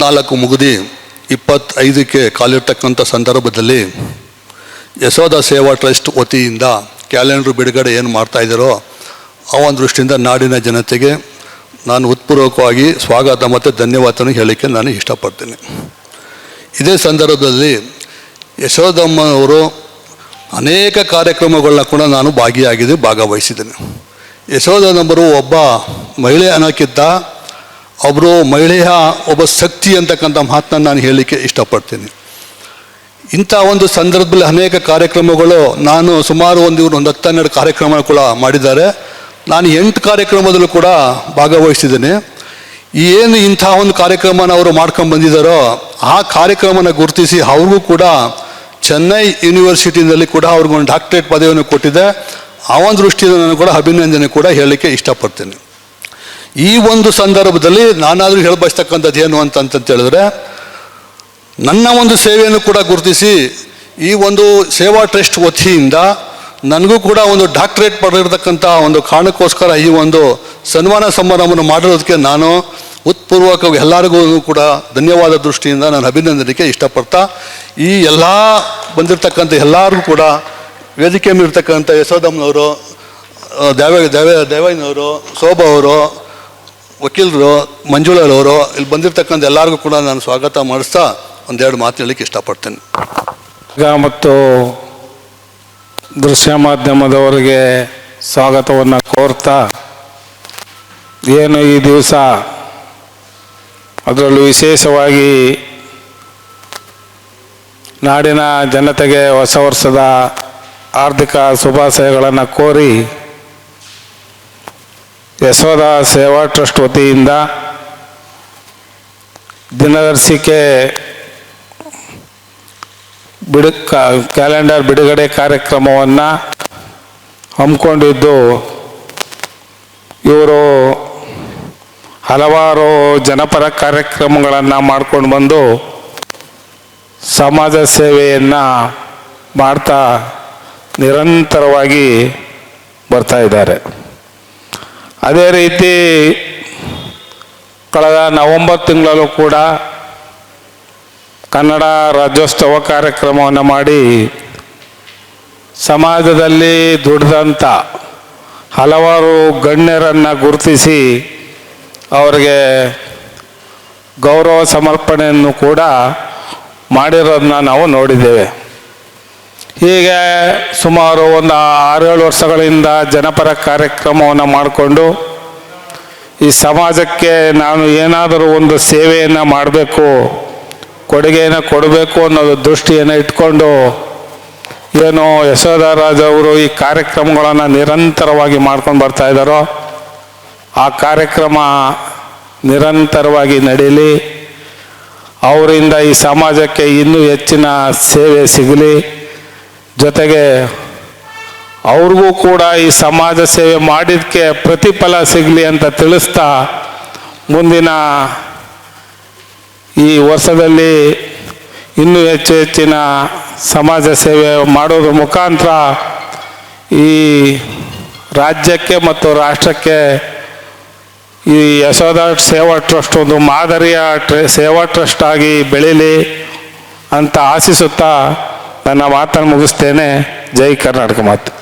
ಇಪ್ಪತ್ನಾಲ್ಕು ಮುಗಿದು ಇಪ್ಪತ್ತೈದಕ್ಕೆ ಕಾಲಿರ್ತಕ್ಕಂಥ ಸಂದರ್ಭದಲ್ಲಿ ಯಶೋಧ ಸೇವಾ ಟ್ರಸ್ಟ್ ವತಿಯಿಂದ ಕ್ಯಾಲೆಂಡ್ರ್ ಬಿಡುಗಡೆ ಏನು ಮಾಡ್ತಾ ಇದ್ದಾರೋ ಆ ಒಂದು ದೃಷ್ಟಿಯಿಂದ ನಾಡಿನ ಜನತೆಗೆ ನಾನು ಉತ್ಪೂರ್ವಕವಾಗಿ ಸ್ವಾಗತ ಮತ್ತು ಧನ್ಯವಾದನ ಹೇಳಲಿಕ್ಕೆ ನಾನು ಇಷ್ಟಪಡ್ತೀನಿ. ಇದೇ ಸಂದರ್ಭದಲ್ಲಿ ಯಶೋಧಮ್ಮನವರು ಅನೇಕ ಕಾರ್ಯಕ್ರಮಗಳನ್ನ ಕೂಡ ನಾನು ಭಾಗಿಯಾಗಿದ್ದು ಭಾಗವಹಿಸಿದ್ದೇನೆ. ಯಶೋಧನಮ್ಮರು ಒಬ್ಬ ಮಹಿಳೆ ಅನ್ನೋಕ್ಕಿಂತ ಒಬ್ಬರು ಮಹಿಳೆಯ ಒಬ್ಬ ಶಕ್ತಿ ಅಂತಕ್ಕಂಥ ಮಾತನ್ನ ನಾನು ಹೇಳಲಿಕ್ಕೆ ಇಷ್ಟಪಡ್ತೀನಿ. ಇಂಥ ಒಂದು ಸಂದರ್ಭದಲ್ಲಿ ಅನೇಕ ಕಾರ್ಯಕ್ರಮಗಳು ನಾನು ಸುಮಾರು ಒಂದು ಇವರು ಒಂದು ಹತ್ತನ್ನೆರಡು ಕಾರ್ಯಕ್ರಮ ಕೂಡ ಮಾಡಿದ್ದಾರೆ. ನಾನು ಎಂಟು ಕಾರ್ಯಕ್ರಮದಲ್ಲೂ ಕೂಡ ಭಾಗವಹಿಸಿದ್ದೇನೆ. ಏನು ಇಂಥ ಒಂದು ಕಾರ್ಯಕ್ರಮನ ಅವರು ಮಾಡ್ಕೊಂಡು ಬಂದಿದ್ದಾರೋ ಆ ಕಾರ್ಯಕ್ರಮನ ಗುರುತಿಸಿ ಅವ್ರಿಗೂ ಕೂಡ ಚೆನ್ನೈ ಯೂನಿವರ್ಸಿಟಿನಲ್ಲಿ ಕೂಡ ಅವ್ರಿಗೊಂದು ಡಾಕ್ಟರೇಟ್ ಪದವಿಯನ್ನು ಕೊಟ್ಟಿದೆ. ಆ ಒಂದು ದೃಷ್ಟಿಯಿಂದ ನಾನು ಕೂಡ ಅಭಿನಂದನೆ ಕೂಡ ಹೇಳಲಿಕ್ಕೆ ಇಷ್ಟಪಡ್ತೀನಿ. ಈ ಒಂದು ಸಂದರ್ಭದಲ್ಲಿ ನಾನಾದರೂ ಹೇಳಬಯಸ್ತಕ್ಕಂಥದ್ದು ಏನು ಅಂತ ಅಂತ ಹೇಳಿದ್ರೆ ನನ್ನ ಒಂದು ಸೇವೆಯನ್ನು ಕೂಡ ಗುರುತಿಸಿ ಈ ಒಂದು ಸೇವಾ ಟ್ರಸ್ಟ್ ವತಿಯಿಂದ ನನಗೂ ಕೂಡ ಒಂದು ಡಾಕ್ಟರೇಟ್ ಪಡೆದಿರ್ತಕ್ಕಂಥ ಒಂದು ಕಾರಣಕ್ಕೋಸ್ಕರ ಈ ಒಂದು ಸನ್ಮಾನ ಸಮಾರಂಭವನ್ನು ಮಾಡಿರೋದಕ್ಕೆ ನಾನು ಉತ್ಪೂರ್ವಕ ಎಲ್ಲರಿಗೂ ಕೂಡ ಧನ್ಯವಾದ ದೃಷ್ಟಿಯಿಂದ ನಾನು ಅಭಿನಂದನೆಗೆ ಇಷ್ಟಪಡ್ತಾ ಈ ಎಲ್ಲ ಬಂದಿರತಕ್ಕಂಥ ಎಲ್ಲರಿಗೂ ಕೂಡ ವೇದಿಕೆ ಮೇಲಿರ್ತಕ್ಕಂಥ ಯಶೋದಮ್ಮನವರು ಆ, ದೇವ ದೇವ ದೇವಯ್ಯನವರು ಶೋಭಾ ಅವರು ವಕೀಲರು, ಮಂಜುಳರವರು, ಇಲ್ಲಿ ಬಂದಿರತಕ್ಕಂಥ ಎಲ್ಲರಿಗೂ ಕೂಡ ನಾನು ಸ್ವಾಗತ ಮಾಡಿಸ್ತಾ ಒಂದೆರಡು ಮಾತು ಹೇಳಲಿಕ್ಕೆ ಇಷ್ಟಪಡ್ತೇನೆ. ಈಗ ಮತ್ತು ದೃಶ್ಯ ಮಾಧ್ಯಮದವರಿಗೆ ಸ್ವಾಗತವನ್ನು ಕೋರ್ತಾ, ಏನು ಈ ದಿವಸ ಅದರಲ್ಲೂ ವಿಶೇಷವಾಗಿ ನಾಡಿನ ಜನತೆಗೆ ಹೊಸ ವರ್ಷದ ಆರ್ಥಿಕ ಶುಭಾಶಯಗಳನ್ನು ಕೋರಿ ಯಶೋಧ ಸೇವಾ ಟ್ರಸ್ಟ್ ವತಿಯಿಂದ ದಿನದರ್ಶಿಕೆ ಬಿಡು ಕ್ಯಾಲೆಂಡರ್ ಬಿಡುಗಡೆ ಕಾರ್ಯಕ್ರಮವನ್ನು ಹಮ್ಮಿಕೊಂಡಿದ್ದು ಇವರು ಹಲವಾರು ಜನಪರ ಕಾರ್ಯಕ್ರಮಗಳನ್ನು ಮಾಡ್ಕೊಂಡು ಬಂದು ಸಮಾಜ ಸೇವೆಯನ್ನು ಮಾಡ್ತಾ ನಿರಂತರವಾಗಿ ಬರ್ತಾ ಇದ್ದಾರೆ. ಅದೇ ರೀತಿ ಕಳೆದ ನವಂಬರ್ ತಿಂಗಳಲ್ಲೂ ಕೂಡ ಕನ್ನಡ ರಾಜ್ಯೋತ್ಸವ ಕಾರ್ಯಕ್ರಮವನ್ನು ಮಾಡಿ ಸಮಾಜದಲ್ಲಿ ದುಡಿದಂಥ ಹಲವಾರು ಗಣ್ಯರನ್ನು ಗುರುತಿಸಿ ಅವರಿಗೆ ಗೌರವ ಸಮರ್ಪಣೆಯನ್ನು ಕೂಡ ಮಾಡಿರೋದನ್ನ ನಾವು ನೋಡಿದ್ದೇವೆ. ಹೀಗೆ ಸುಮಾರು ಒಂದು ಆರೇಳು ವರ್ಷಗಳಿಂದ ಜನಪರ ಕಾರ್ಯಕ್ರಮವನ್ನು ಮಾಡಿಕೊಂಡು ಈ ಸಮಾಜಕ್ಕೆ ನಾನು ಏನಾದರೂ ಒಂದು ಸೇವೆಯನ್ನು ಮಾಡಬೇಕು, ಕೊಡುಗೆಯನ್ನು ಕೊಡಬೇಕು ಅನ್ನೋದು ದೃಷ್ಟಿಯನ್ನು ಇಟ್ಕೊಂಡು ಏನು ಯಶೋಧರಾಜ್ ಅವರು ಈ ಕಾರ್ಯಕ್ರಮಗಳನ್ನು ನಿರಂತರವಾಗಿ ಮಾಡ್ಕೊಂಡು ಬರ್ತಾ ಇದ್ದಾರೋ, ಆ ಕಾರ್ಯಕ್ರಮ ನಿರಂತರವಾಗಿ ನಡೀಲಿ, ಅವರಿಂದ ಈ ಸಮಾಜಕ್ಕೆ ಇನ್ನೂ ಹೆಚ್ಚಿನ ಸೇವೆ ಸಿಗಲಿ. ಜೊತೆಗೆ ಅವ್ರಿಗೂ ಕೂಡ ಈ ಸಮಾಜ ಸೇವೆ ಮಾಡಿದ್ದಕ್ಕೆ ಪ್ರತಿಫಲ ಸಿಗಲಿ ಅಂತ ತಿಳಿಸ್ತಾ ಮುಂದಿನ ಈ ವರ್ಷದಲ್ಲಿ ಇನ್ನೂ ಹೆಚ್ಚು ಹೆಚ್ಚಿನ ಸಮಾಜ ಸೇವೆ ಮಾಡೋದ್ರ ಮುಖಾಂತರ ಈ ರಾಜ್ಯಕ್ಕೆ ಮತ್ತು ರಾಷ್ಟ್ರಕ್ಕೆ ಈ ಯಶೋದ ಸೇವಾ ಟ್ರಸ್ಟ್ ಒಂದು ಮಾದರಿಯ ಟ್ರ ಸೇವಾ ಟ್ರಸ್ಟ್ ಆಗಿ ಬೆಳೀಲಿ ಅಂತ ಆಶಿಸುತ್ತಾ ನನ್ನ ಮಾತನ್ನು ಮುಗಿಸ್ತೇನೆ. ಜೈ ಕರ್ನಾಟಕ ಮಾತು.